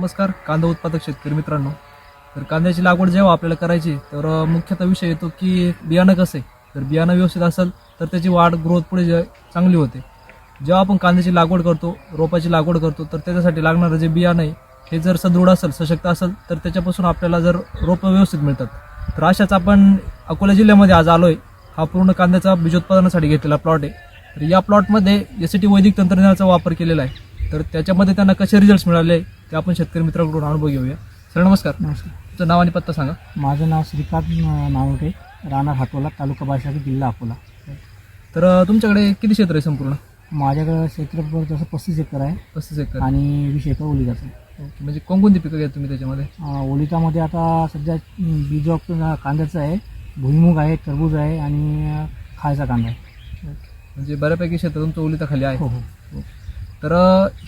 नमस्कार कांदा उत्पादक शेतकरी मित्रांनो. तर कांद्याची लागवड जेव्हा आपल्याला करायची तर मुख्यतः विषय येतो की बियाणं कसं? आहे तर बियाणं व्यवस्थित असेल तर त्याची वाढ ग्रोथ पुढे जे- चांगली होते. जेव्हा आपण कांद्याची लागवड करतो रोपाची लागवड करतो तर त्याच्यासाठी लागणारं जे बियाणं आहे हे जर सदृढ असेल सशक्त असेल तर त्याच्यापासून आपल्याला जर रोपं व्यवस्थित मिळतात. तर अशाच आपण अकोला जिल्ह्यामध्ये आज आलो आहे हा पूर्ण कांद्याचा बीजोत्पादनासाठी घेतलेला प्लॉट आहे. तर या प्लॉटमध्ये एस टी वैदिक तंत्रज्ञानाचा वापर केलेला आहे. तर त्याच्यामध्ये त्यांना कसे रिझल्ट मिळाले ते आपण शेतकरी मित्रांकडून अनुभव घेऊया. सर नमस्कार. नमस्कार. तुमचं नाव आणि पत्ता सांगा. माझं नाव श्रीकांत नावटे राहणार हाटोला तालुका बाळशाखी जिल्हा अकोला. तर तुमच्याकडे किती क्षेत्र आहे संपूर्ण? माझ्याकडं क्षेत्रफळ तसं पस्तीस एकर आहे पस्तीस एकर. आणि वीस एकर ओलिकाचं आहे. ओके म्हणजे कोणकोणती पिकं घ्या तुम्ही त्याच्यामध्ये? ओलिकामध्ये आता सध्या बीज कांद्याचं आहे भुईमुग आहे टरबूज आहे आणि खायचा कांदा आहे. म्हणजे बऱ्यापैकी क्षेत्र तुमचं ओलिता खाली आहे. हो हो. तर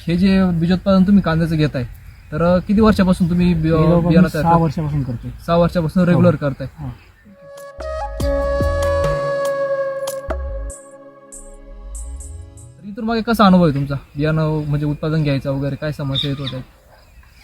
हे जे बीजोत्पादन तुम्ही कांद्याचं घेताय तर किती वर्षापासून तुम्ही बि- हे बियाणं तयार सहा करताय? वर्षापासून करते सहा वर्षापासून रेग्युलर करताय. हा. तर इथून मागे कसा अनुभव आहे तुमचा? बियाणं म्हणजे उत्पादन घ्यायचा वगैरे काय समस्या येत होत्या?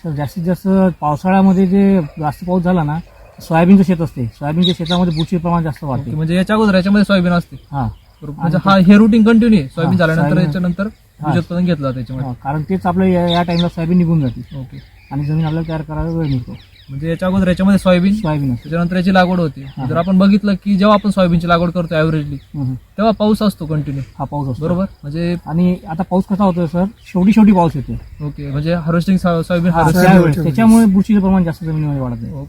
तर जास्तीत जास्त पावसाळ्यामध्ये जे जास्त पाऊस झाला ना सोयाबीनचं शेत असते. सोयाबीनच्या शेतामध्ये बुरशी प्रमाण जास्त वाढते. म्हणजे याच्या अगोदर याच्यामध्ये सोयाबीन असते. हा. म्हणजे हा हे रुटीन कंटिन्यू आहे. सोयाबीन झाल्यानंतर याच्यानंतर. बीजोत्पादन घेतलं जातं त्याच्यामध्ये हा, कारण तेच आपलं या या टाइमला सोयाबीन निघून जाते. ओके. आणि जमीन आपल्याला तयार करायला वेळ मिळतो. म्हणजे याच्या अगोदर याच्यामध्ये सोयाबीन सोयाबीन असते त्याच्यानंतर याची लागवड होती. जर आपण बघितलं की जेव्हा आपण सोयाबीनची लागवड करतो ऍव्हरेजली हम्म. तेव्हा पाऊस असतो कंटिन्यू हा पाऊस असतो. बरोबर? म्हणजे आणि आता पाऊस कसा होतोय सर? शेवटी शेवटी पाऊस येते ओके म्हणजे हार्वेस्टिंग सोयाबीन हा, हार्वेस्टिंग त्याच्यामुळे बुरशीचं प्रमाण जास्त जमिनीमध्ये वाढत आहे.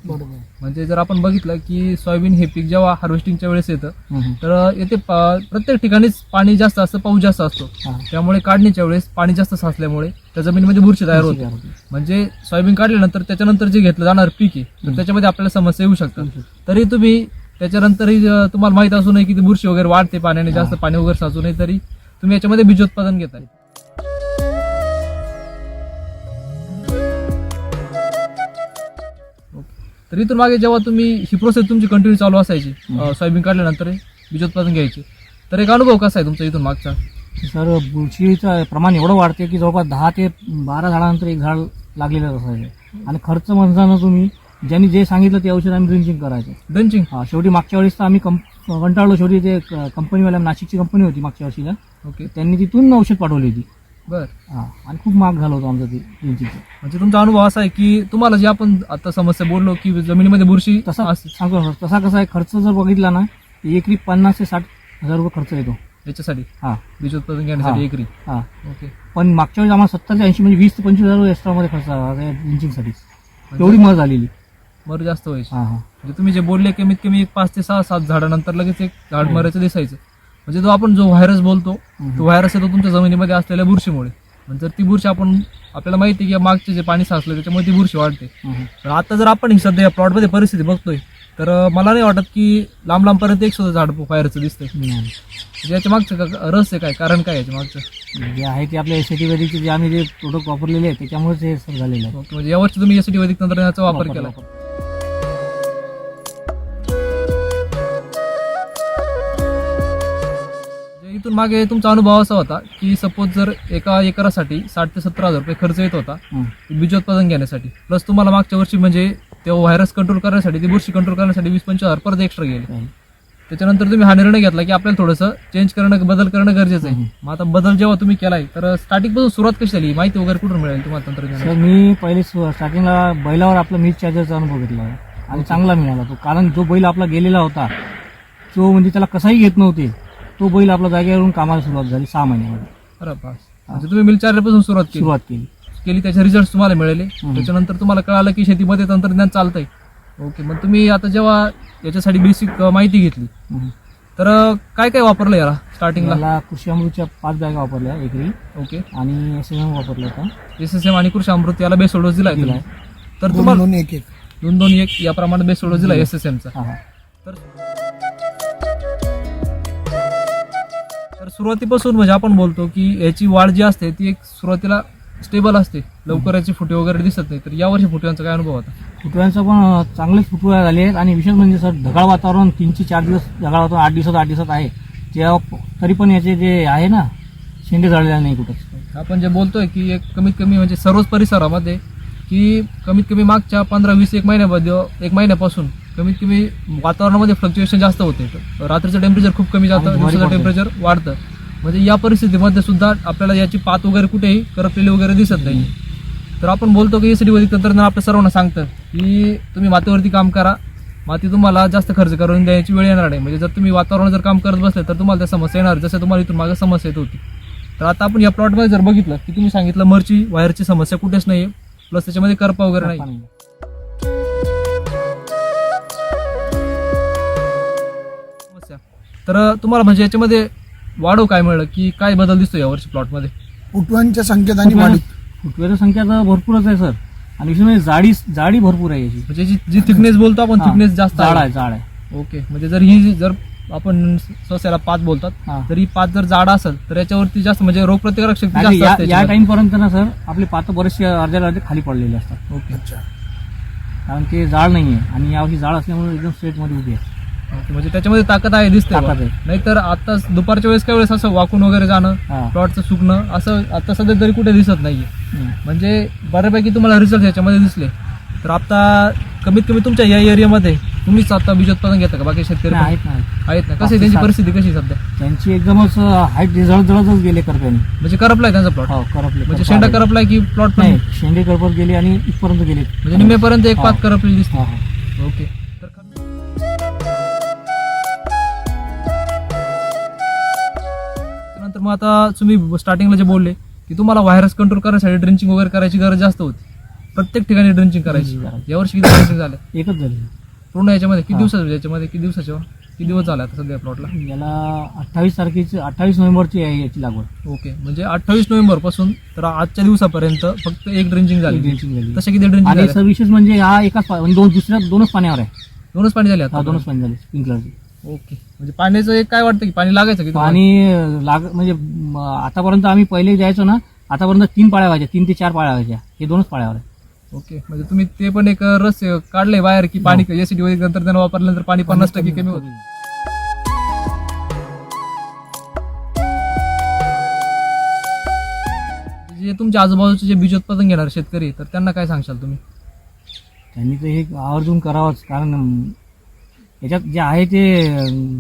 म्हणजे जर आपण बघितलं की सोयाबीन हे पीक जेव्हा हार्वेस्टिंगच्या वेळेस येतं हम्म. तर येथे प- प्रत्येक ठिकाणीच पाणी जास्त असतं पाऊस जास्त असतो. हा. त्यामुळे काढणीच्या वेळेस पाणी जास्त साचल्यामुळे त्या जमिनीमध्ये बुरशी तयार होते. म्हणजे सोयाबीन काढल्यानंतर त्याच्यानंतर जे घेतलं जाणार पीक आहे तर त्याच्यामध्ये आपल्याला समस्या येऊ शकतात. तरी तुम्ही त्याच्यानंतरही तुम्हाला माहीत असू नये की ती बुरशी वगैरे वाढते पाण्याने जास्त पाणी वगैरे साचू नये तरी तुम्ही याच्यामध्ये बीजोत्पादन घेताय. ओके. तर इथून मागे जेव्हा तुम्ही ही प्रोसेस तुमची कंटिन्यू चालू असायची सोयाबीन काढल्यानंतर बीजोत्पादन घ्यायचे. तर एक अनुभव कसा आहे तुमचा इथून मागचा? सर बुरशीचं प्रमाण एवढं वाढते की जवळपास दहा ते बारा झाडानंतर एक झाड लागलेलं असायचं आणि खर्च म्हणताना तुम्ही ज्यांनी जे सांगितलं ते औषध आम्ही ड्रिंचिंग करायचं. डंचिंग हा शेवटी मागच्या वेळेस तर आम्ही कंप कंटाळलो. शेवटी ते कंपनीवाल्या नाशिकची कंपनी होती मागच्या वर्षीला. ओके त्यांनी तिथून औषध पाठवली होती. बर. हा आणि खूप महाग झालं होतं आमचं ते ड्रिंचिंगचं म्हणजे तुमचा अनुभव असा आहे की तुम्हाला जे आपण आता समस्या बोललो की जमिनीमध्ये बुरशी तसा सांगतो सर तसा कसा आहे खर्च जर बघितला ना एकरी पन्नास ते साठ हजार रुपये खर्च येतो. याच्यासाठी. हा. बीजोत्पादन घेण्यासाठी हा. एकरी. हा. ओके. पण मागच्या वेळेस आम्हाला सत्तर ते ऐंशी म्हणजे वीस ते पंचवीस हजार रुपये एक्स्ट्रामध्ये खर्च झाला ड्रिंचिंगसाठी एवढी मळ झालेली. मर जास्त व्हायची. हा हा. म्हणजे तुम्ही जे बोलले कमीत कमी एक पाच ते सहा सात झाडानंतर लगेच एक झाड मरायचं दिसायचं. म्हणजे जो आपण जो व्हायरस बोलतो तो व्हायरस येतो तुमच्या जमिनीमध्ये असलेल्या बुरशीमुळे. म्हणजे जर ती बुरशी आपण आपल्याला माहिती आहे की मागचे जे पाणी साचलं त्याच्यामुळे ती बुरशी वाढते. तर आता जर आपण ही सध्या या प्लॉटमध्ये परिस्थिती बघतोय तर मला नाही वाटत की लांब लांबपर्यंत एक सुद्धा झाड व्हायरचं दिसतंय. याच्या मागचं का- रहस्य काय? कारण काय याच्या मागचं? जे आहे ते आपल्या एस वैदिकचे जे आम्ही जे प्रोडक्ट वापरलेले आहेत त्याच्यामुळेच हे झालेलं आहे. म्हणजे यावर्षी तुम्ही यासाठी वैदिक तंत्रज्ञानाचा वापर वापर- केला. इथून मागे तुमचा अनुभव असा होता की सपोज जर एका एकरासाठी साठ ते सत्तर हजार रुपये खर्च येत होता हम्म. बीजोत्पादन घेण्यासाठी. प्लस तुम्हाला मागच्या वर्षी म्हणजे ते व्हायरस कंट्रोल करण्यासाठी ती बुरशी कंट्रोल करण्यासाठी वीस पंचवीस हजार परत एक्स्ट्रा गेले. त्याच्यानंतर तुम्ही हा निर्णय घेतला की आपल्याला थोडंसं चेंज करणं बदल करणं गरजेचं आहे. मग आता बदल जेव्हा तुम्ही केलाय तर स्टार्टिंगपासून सुरुवात कशी झाली? माहिती वगैरे कुठून मिळेल तुम्हाला तंत्रज्ञान मी पहिले स्टार्टिंगला बैलावर आपला मीठ चार्जरचा अनुभव घेतला. आणि चांगला मिळाला तो. कारण जो बैल आपला गेलेला होता तो म्हणजे त्याला कसाही घेत नव्हते. तो बैल आपल्या जागेवरून कामाला सुरुवात झाली सहा महिन्यामध्ये. अरे बास. म्हणजे तुम्ही मिलचार्जरपासून सुरुवात केली? सुरुवात केली. केली त्याचे रिझल्ट तुम्हाला मिळाले. त्याच्यानंतर तुम्हाला कळालं की शेतीमध्ये तंत्रज्ञान चालतंय. ओके मग तुम्ही आता जेव्हा याच्यासाठी बेसिक माहिती घेतली हम्म. तर अं, काय काय वापरलं याला स्टार्टिंगला मला कृषी अमृतच्या पाच बॅगा वापरल्या एकरी ओके आणि एस एम वापरला होता एस एस एम आणि कृषी अमृत याला बेस डोस दिलाय तुम्ही. दिलाय. तर तुम्हाला दोन एक एक दोन दोन एक या प्रमाणे बेस डोस दिला एस एस एमचा हा हा. तर सुरुवातीपासून म्हणजे आपण बोलतो की याची वाढ जी असते ती एक सुरुवातीला स्टेबल असते. लवकर याची फुटे वगैरे दिसत नाही तर यावर्षी फुट्यांचा काय अनुभव होता? फुटव्यांचं पण चांगलेच फुटव्या झाले आहेत. आणि विशेष म्हणजे सर ढगाळ वातावरण तीनशे चार दिवस ढगाळ वातावरण आठ दिवसात आठ दिवसात आहे. प- तरी पण याचे जे आहे ना शेंडे झालेले नाही कुठंच. आपण जे बोलतोय की एक कमीत कमी म्हणजे सर्वच परिसरामध्ये की कमीत कमी मागच्या पंधरा वीस एक महिन्यामध्ये एक महिन्यापासून कमीत कमी वातावरणामध्ये फ्लक्च्युएशन जास्त होते. रात्रीचं टेम्परेचर खूप कमी जातं दिवसाचं. टेम्परेचर वाढतं. म्हणजे या परिस्थितीमध्ये सुद्धा आपल्याला याची पात वगैरे कुठेही करपलेली वगैरे दिसत नाही. तर आपण बोलतो की एसीडी वैदिक तंत्रज्ञान आपल्या सर्वांना सांगतं की तुम्ही मातीवरती काम करा. माती तुम्हाला जास्त खर्च करून द्यायची वेळ येणार नाही. म्हणजे जर तुम्ही वातावरण जर काम करत बसले तर तुम्हाला त्या समस्या येणार. जसं तुम्हाला इथून मागे समस्या येत होती. तर आता आपण या प्लॉटमध्ये जर बघितलं की तुम्ही सांगितलं मरची वायरची समस्या कुठेच नाही प्लस त्याच्यामध्ये करपा वगैरे नाही. समस्या. तर तुम्हाला म्हणजे याच्यामध्ये वाढव काय मिळलं? की काय बदल दिसतो यावर्षी प्लॉटमध्ये? फुटव्यांच्या संख्येत आणि वाढीत. फुटव्याची संख्या तर भरपूरच आहे सर. आणि विशेष म्हणजे जाडी जाडी भरपूर आहे याची. म्हणजे जी जी थिकनेस बोलतो आपण हा, थिकनेस जास्त जाड आहे आहे जाड आहे. ओके म्हणजे जर ही जी- जर आपण सस्याला पाच बोलतात हा. तर ही पाच जर जाड असेल तर याच्यावरती जास्त म्हणजे रोगप्रतिकारक शक्ती नाही, जास्त या असते या याच्यामध्ये. टाइम पर्यंत ना सर आपले पात बरेचसे अर्ध्या अर्धे खाली पडलेले असतात. ओके अच्छा. कारण ते जाड नाहीये. आणि यावर्षी जाड असल्यामुळे एकदम स्ट्रेटमध्ये उभी आहे. म्हणजे त्याच्यामध्ये ताकद आहे दिसते ताकद आहे. नाहीतर आता दुपारच्या वेळेस काय वेळेस असं वाकून वगैरे जाणं हा. प्लॉटचं सुकणं असं आता सध्या तरी कुठे दिसत नाहीये हम्म. म्हणजे बऱ्यापैकी तुम्हाला रिझल्ट याच्यामध्ये दिसले तर आता कमीत कमी तुमच्या या एरियामध्ये तुम्हीच आता बीज उत्पादन घेता का बाकी शेतकरी नाही, पण? आहेत ना आहेत ना पाच कशी ते त्यांची. परिस्थिती कशी आहे सध्या त्यांची एकदमच हाईट जळ जळतच गेले करप्याने म्हणजे करपलाय त्यांचा प्लॉट हो करपले म्हणजे करपा शेंडा आले. करपलाय की प्लॉट नाही शेंडे करपत गेले आणि इथपर्यंत गेले म्हणजे निम्मेपर्यंत एक हा. पात करपलेली दिसते हा, हा. ओके तर मग आता तुम्ही स्टार्टिंगला जे बोलले की तुम्हाला व्हायरस कंट्रोल करण्यासाठी ड्रिंचिंग वगैरे करायची गरज जास्त होती. प्रत्येक ठिकाणी ड्रिंचिंग करायची. यावर्षी किती ड्रिंचिंग झाले? एकच झाली. पूर्ण याच्यामध्ये किती. दिवसाच्या याच्यामध्ये किती दिवसाच्या? किती दिवस झाले आता सध्या प्लॉटला याला अठ्ठावीस तारखेची अठ्ठावीस नोव्हेंबरची आहे याची लागवड. ओके म्हणजे अठ्ठावीस नोव्हेंबरपासून तर आजच्या दिवसापर्यंत फक्त एक ड्रिंचिंग झाली. ड्रिंचिंग झाली. तसे किती ड्रिंचिंग आणि सर विशेष म्हणजे हा एकाच पा- म्हणजे दोन दुसऱ्या दोनच पाण्यावर आहे. दोनच पाणी झाले आता. दोनच पाणी झाले स्प्रिंकलरची. ओके. म्हणजे पाण्याचं एक काय वाटतं की पाणी लागायचं की तुम्हाला? पाणी लाग म्हणजे म, आतापर्यंत आम्ही पहिले द्यायचो ना आतापर्यंत तीन पाळ्या व्हायच्या तीन ते चार पाळ्या व्हायच्या. हे दोनच पाळ्यावर आहे ओके. म्हणजे तुम्ही ते पण एक रस काढले बाहेर की पाणी एसिडी वगैरे तंत्रज्ञान वापरल्यानंतर पाणी पन्नास टक्के कमी होतं. जे तुमच्या आजूबाजूचे जे बीज उत्पादन घेणार शेतकरी तर त्यांना काय सांगशाल तुम्ही? त्यांनी तर हे आवर्जून करावंच कारण याच्यात जे आहे ते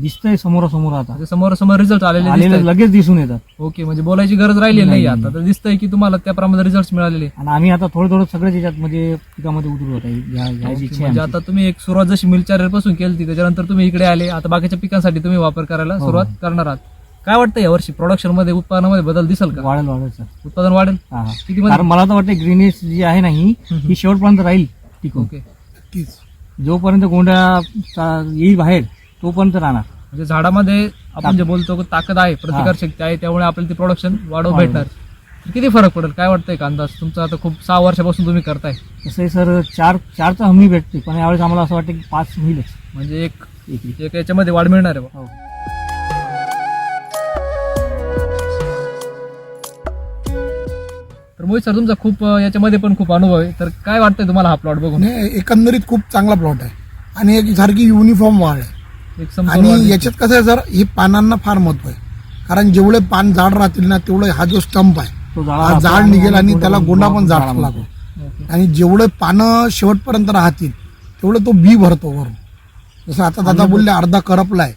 दिसतंय समोरासमोर आता. म्हणजे समोर समोर रिझल्ट आलेले आलेले दिसतायत. लगेच दिसून येतात. ओके म्हणजे बोलायची गरज राहिली नाही नाही, आता. तर दिसतंय की तुम्हाला त्याप्रमाणे रिझल्ट मिळालेले आणि आम्ही आता थोडं थोडं सगळ्याच याच्यात म्हणजे पिकामध्ये उतरू होत आहे या- याची इच्छा आहे म्हणजे आमची. आता तुम्ही एक सुरुवात जशी मिलचारेल पासून केली त्याच्यानंतर तुम्ही इकडे आले. आता बाकीच्या पिकांसाठी तुम्ही वापर करायला हो. सुरुवात करणार आहात. काय वाटतं या वर्षी? प्रोडक्शनमध्ये उत्पादनामध्ये बदल दिसेल का? वाढेल वाढेल सर उत्पादन वाढेल? हा हा. किती? कारण मला तर वाटतं ग्रीनेस जी आहे ना ही हम्म. ही शेवटपर्यंत राहील टिकून. ओके जोपर्यंत गोंडा चा- येईल बाहेर तोपर्यंत राहणार. म्हणजे झाडामध्ये आपण जे बोलतो ताकद आहे प्रतिकार शक्ती आहे त्यामुळे आपल्याला ते प्रोडक्शन वाढव वाढव. भेटणार. तर किती फरक पडेल? काय वाटतंय का अंदाज? तुमचा आता खूप सहा वर्षापासून तुम्ही करताय. तसंही सर चार चारचा हमी भेटते पण यावेळेस आम्हाला असं वाटतं की पाच होईलच. म्हणजे एक एक याच्यामध्ये वाढ मिळणार आहे. हो. तर मोहित सर तुमचा खूप याच्यामध्ये पण खूप अनुभव आहे. तर काय वाटतंय तुम्हाला हा प्लॉट बघून? एकंदरीत खूप चांगला प्लॉट आहे. आणि एक सारखी युनिफॉर्म वाढ आहे. आणि. याच्यात कसं आहे सर हे पानांना फार महत्त्व आहे. कारण जेवढे पान जाड राहतील ना तेवढे हा जो स्टंप आहे तो हा जाड निघेल आणि त्याला गोंडा पण जाड लागतो. आणि जेवढे पानं शेवटपर्यंत राहतील तेवढं तो बी भरतो वरून. जसं आता दादा बोलले अर्धा करपलाय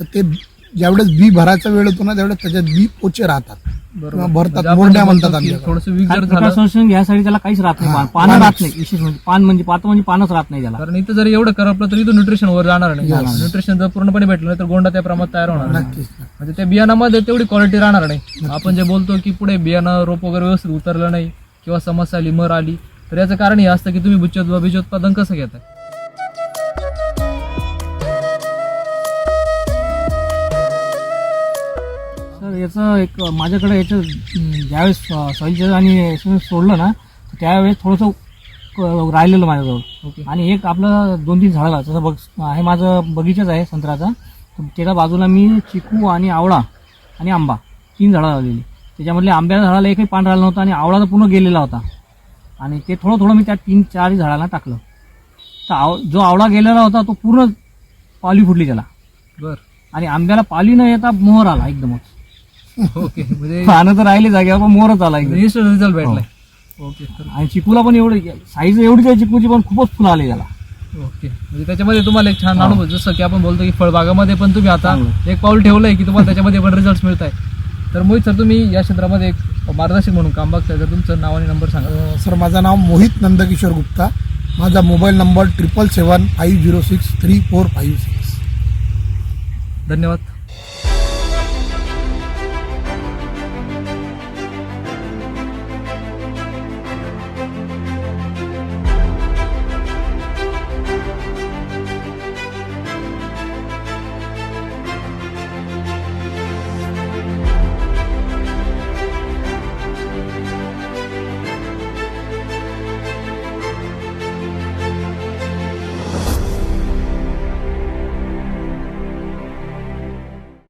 तर ते ज्यावेळेस बी भरायचा वेळ येतो ना त्यावेळेस त्याच्यात बी पोचे राहतात. भरतात, जे म्हणतात. थोडंसं वीक जर झालं घ्यायसाठी त्याला काहीच राहत नाही पान. राहत नाही विशेष म्हणजे पान म्हणजे पात म्हणजे पानच राहत नाही त्याला. कारण इथं जर एवढं करपलं तर इथं न्यूट्रिशन वर जाणार नाही. न्यूट्रिशन जर पूर्णपणे भेटलं नाही तर गोंडा त्या प्रमाणात तयार होणार नाही. म्हणजे त्या बियाणामध्ये तेवढी क्वालिटी राहणार नाही. आपण जे बोलतो की पुढे बियाणं रोप वगैरे व्यवस्थित उतरलं नाही किंवा समस्या आली मर आली तर याचं कारण हे असतं की तुम्ही बीज बीजोत्पादन कसं घेताय? सर याचं एक माझ्याकडे याचं ज्यावेळेस सॉईलचं आणि SMS सोडलं ना तर त्यावेळेस थोडंसं क- राहिलेलं माझ्याजवळ. ओके. आणि एक आपलं दोन तीन झाडं जसं बघ आहे माझं बगीचाच आहे संत्र्याचा. तर त्याच्या बाजूला मी चिकू आणि आवळा आणि आंबा तीन झाडं लावलेली. त्याच्यामधले आंब्याच्या झाडाला एकही पान राहिलं नव्हतं आणि आवळा तर पूर्ण गेलेला होता. आणि ते थोडं थोडं मी त्या तीन चारही झाडाला टाकलं. तर आव जो आवळा गेलेला होता तो पूर्ण पाली फुटली त्याला. बर. आणि आंब्याला पाली न येता मोहर आला एकदमच. ओके. म्हणजे पानं तर राहिली जागेवर पण मोहरच आला एकदम इन्स्टंट रिझल्ट भेटलाय. ओके तर आणि चिकूला पण एवढं साईज एवढीच आहे चिकूची पण खूपच फुलं आले त्याला ओके. म्हणजे त्याच्यामध्ये तुम्हाला एक छान हा. अनुभव जसं की आपण बोलतो की फळबागामध्ये पण तुम्ही आता. एक पाऊल ठेवलंय की तुम्हाला त्याच्यामध्ये पण रिझल्ट मिळत आहे तर मोहित सर तुम्ही या क्षेत्रामध्ये एक मार्गदर्शक म्हणून काम बघताय तर तुमचं नाव आणि नंबर सांगा. सर माझं नाव मोहित नंदकिशोर गुप्ता. माझा mobile number triple seven five zero six three four five six धन्यवाद.